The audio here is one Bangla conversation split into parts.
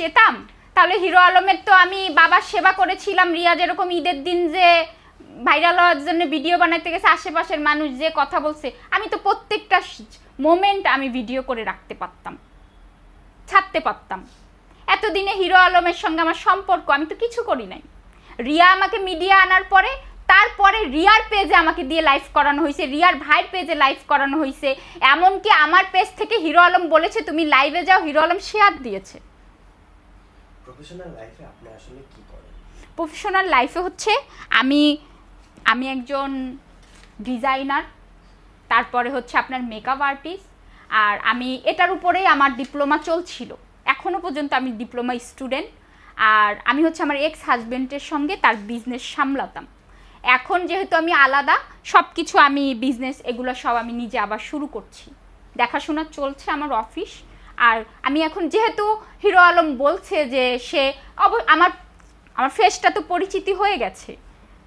চেতাম তাহলে হিরো আলমের তো আমি বাবার সেবা করেছিলাম। রিয়া যেরকম ঈদের দিন যে ভাইরাল হওয়ার জন্য ভিডিও বানাইতে গেছে, আশেপাশের মানুষ যে কথা বলছে, আমি তো প্রত্যেকটা মোমেন্ট আমি ভিডিও করে রাখতে পারতাম, ছাড়তে পারতাম। এতদিনে হিরো আলমের সঙ্গে আমার সম্পর্ক, আমি তো কিছু করি নাই। রিয়া আমাকে মিডিয়া আনার পরে, তারপরে রিয়ার পেজে আমাকে দিয়ে লাইভ করানো হয়েছে, রিয়ার ভাইয়ের পেজে লাইভ করানো হয়েছে। এমনকি আমার পেজ থেকে হিরো আলম বলেছে, তুমি লাইভে যাও, হিরো আলম শেয়ার দিয়েছে। প্রফেশনাল লাইফে আপনি আসলে কি করেন? প্রফেশনাল লাইফে হচ্ছে আমি আমি একজন ডিজাইনার তারপরে হচ্ছে আপনার মেকআপ আর্টিস্ট আর আমি এটার উপরেই আমার ডিপ্লোমা চলছিল। এখনও পর্যন্ত আমি ডিপ্লোমা স্টুডেন্ট আর আমি হচ্ছে আমার এক্স হাজব্যান্ডের সঙ্গে তার বিজনেস সামলাতাম। এখন যেহেতু আমি আলাদা সব কিছু আমি বিজনেস এগুলো সব আমি নিজে আবার শুরু করছি। দেখাশোনা চলছে আমার অফিস আর আমি এখন যেহেতু হিরো আলম বলছে যে সে অব আমার আমার ফেসটা তো পরিচিতি হয়ে গেছে।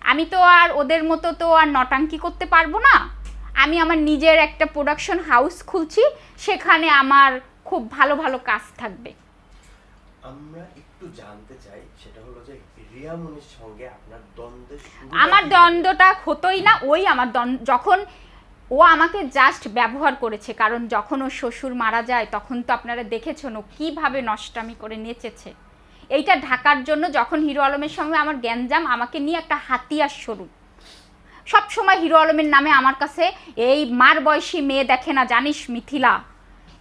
আমি তো আর ওদের মতো তো আর নটাঙ্কি করতে পারব না। আমি আমার নিজের একটা প্রোডাকশন হাউস খুলছি সেখানে আমার খুব ভালো ভালো কাজ থাকবে। আমরা একটু জানতে চাই সেটা হলো যে রিয়া মনির সঙ্গে আপনার দ্বন্দ্বের শুরুটা আমার দ্বন্দ্বটা হতোই না ওই আমার দ্বন্দ্ব যখন ও আমাকে জাস্ট ব্যবহার করেছে, কারণ যখন ও শ্বশুর মারা যায়, তখন তো আপনারা দেখেছেন ও কীভাবে নষ্টামি করে নেচেছে। এইটা ঢাকার জন্য যখন হিরো আলমের সঙ্গে আমার গ্যাঞ্জাম, আমাকে নিয়ে একটা হাতিয়ার স্বরূপ। সব সময় হিরো আলমের নামে আমার কাছে, এই মার বয়সী মেয়ে দেখে না, জানিস মিথিলা?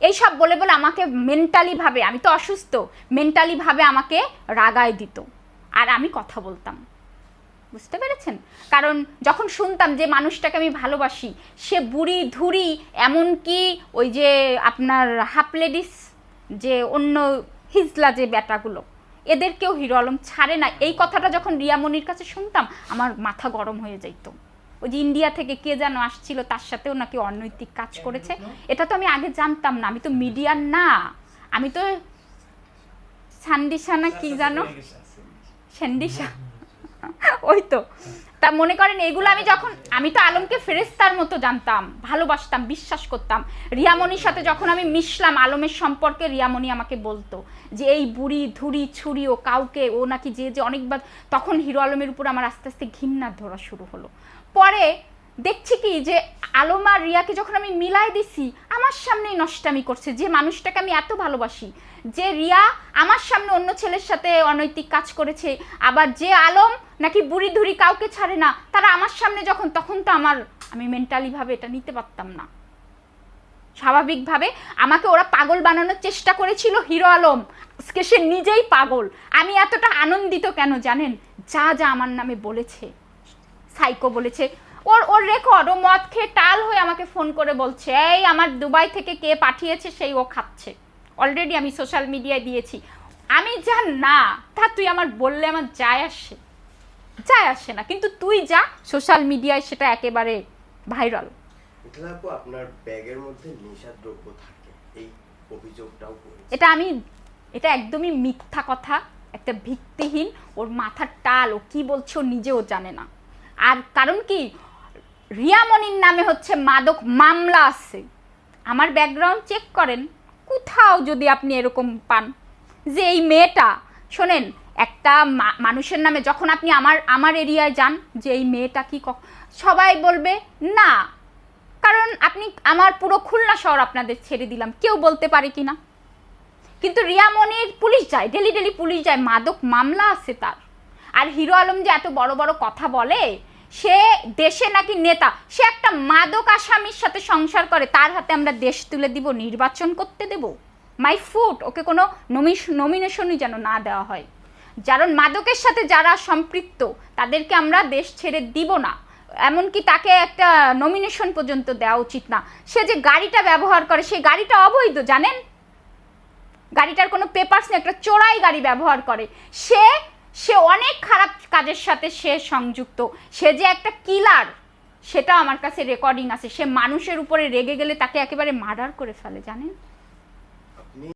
এইসব বলে বলে আমাকে মেন্টালিভাবে আমি তো অসুস্থ মেন্টালিভাবে আমাকে রাগায় দিত। আর আমি কথা বলতাম। বুঝতে পেরেছেন? কারণ যখন শুনতাম যে মানুষটাকে আমি ভালোবাসি সে বুড়ি ধুরি এমনকি ওই যে আপনার হাফ লেডিস যে অন্য হিজলা যে ব্যাটাগুলো এদেরকেও হিরো আলম ছাড়ে না। এই কথাটা যখন রিয়ামনির কাছে শুনতাম আমার মাথা গরম হয়ে যাইতো। ওই যে ইন্ডিয়া থেকে কে যেন আসছিল তার সাথেও নাকি অনৈতিক কাজ করেছে। এটা তো আমি আগে জানতাম না। আমি তো মিডিয়ার না। আমি তো সান্ডিসা না কি জানো? স্যান্ডিসা ওই তো। তা মনে করেন, এগুলো আমি যখন, আমি তো আলমকে ফেরেস্তার মতো জানতাম, ভালোবাসতাম, বিশ্বাস করতাম। রিয়ামনির সাথে যখন আমি মিশলাম, আলমের সম্পর্কে রিয়ামণি আমাকে বলতো যে, এই বুড়ি ধুরি ছুরি, ও কাউকে, ও নাকি যে যে অনেকবার, তখন হিরো আলমের উপর আমার আস্তে আস্তে ঘৃণা ধরা শুরু হলো। পরে দেখছি কি যে, আলম আর রিয়াকে যখন আমি মিলাই দিছি, আমার সামনেই নষ্টামি করছে, যে মানুষটাকে আমি এত ভালোবাসি, যে রিয়া আমার সামনে অন্য ছেলের সাথে অনৈতিক কাজ করেছে, আবার যে আলম নাকি বুড়ি ধুরি কাউকে ছাড়ে না? তারা আমার সামনে যখন, তখন তো আমার, আমি মেন্টালিভাবে এটা নিতে পারতাম না। স্বাভাবিকভাবে আমাকে ওরা পাগল বানানোর চেষ্টা করেছিল, হিরো আলম। আজকে সে নিজেই পাগল। আমি এতটা আনন্দিত কেন জানেন? যা যা আমার নামে বলেছে। সাইকো বলেছে। ওর ওর রেকর্ড ও মদ খেয়ে টাল হয়ে আমাকে ফোন করে বলছে, এই, আমার দুবাই থেকে কে পাঠিয়েছে, সেই ও খাচ্ছে। অলরেডি আমি সোশ্যাল মিডিয়ায় দিয়েছি। আমি যা না, তা তুই আমার বললে আমার যায় আসে। যায় আসে না। কিন্তু তুই যা সোশ্যাল মিডিয়ায় সেটা একেবারে ভাইরাল আপু আপনার ব্যাগের মধ্যে নেশার দ্রব্য থাকে। এই অভিযোগটাও এটা আমি এটা একদমই মিথ্যা কথা একটা ভিত্তিহীন ওর মাথার টাল ও কি বলছে ও নিজেও জানে না। আর কারণ কি রিয়ামণির নামে হচ্ছে মাদক মামলা আছে। আমার ব্যাকগ্রাউন্ড চেক করেন কোথাও যদি আপনি এরকম পান। যে এই মেয়েটা শোনেন একটা মানুষের নামে যখন আপনি আমার আমার এরিয়ায় যান, যে এই মেয়েটা কি সবাই বলবে, না। কারণ আপনি, আমার পুরো খুলনা শহর আপনাদের ছেড়ে দিলাম। কেউ বলতে পারে কি না? কিন্তু রিয়ামনির পুলিশ যায়, ডেলি ডেলি পুলিশ যায়, মাদক মামলা আছে তার। আর হিরো আলম যে এত বড় বড় কথা বলে, সে দেশে নাকি নেতা, সে একটা মাদক আসামির সাথে সংসার করে, তার হাতে আমরা দেশ তুলে দিব, নির্বাচন করতে দেব। মাই ফুড ওকে কোনো নমিনেশনই যেন না দেওয়া হয়। কারণ মাদকের সাথে যারা সম্পৃক্ত, তাদেরকে আমরা দেশ ছেড়ে দিব না। এমনকি তাকে একটা নমিনেশন পর্যন্ত দেওয়া উচিত না। সে যে গাড়িটা ব্যবহার করে, সেই গাড়িটা অবৈধ, জানেন? গাড়িটার কোনো পেপারস নেই, একটা চোরাই গাড়ি ব্যবহার করে। সে সে অনেক খারাপ কাজের সাথে সে সংযুক্ত। সে যে একটা কিলার সেটা আমার কাছে রেকর্ডিং আছে। সে মানুষের উপরে রেগে গেলে তাকে একেবারে মার্ডার করে ফেলে, জানেন?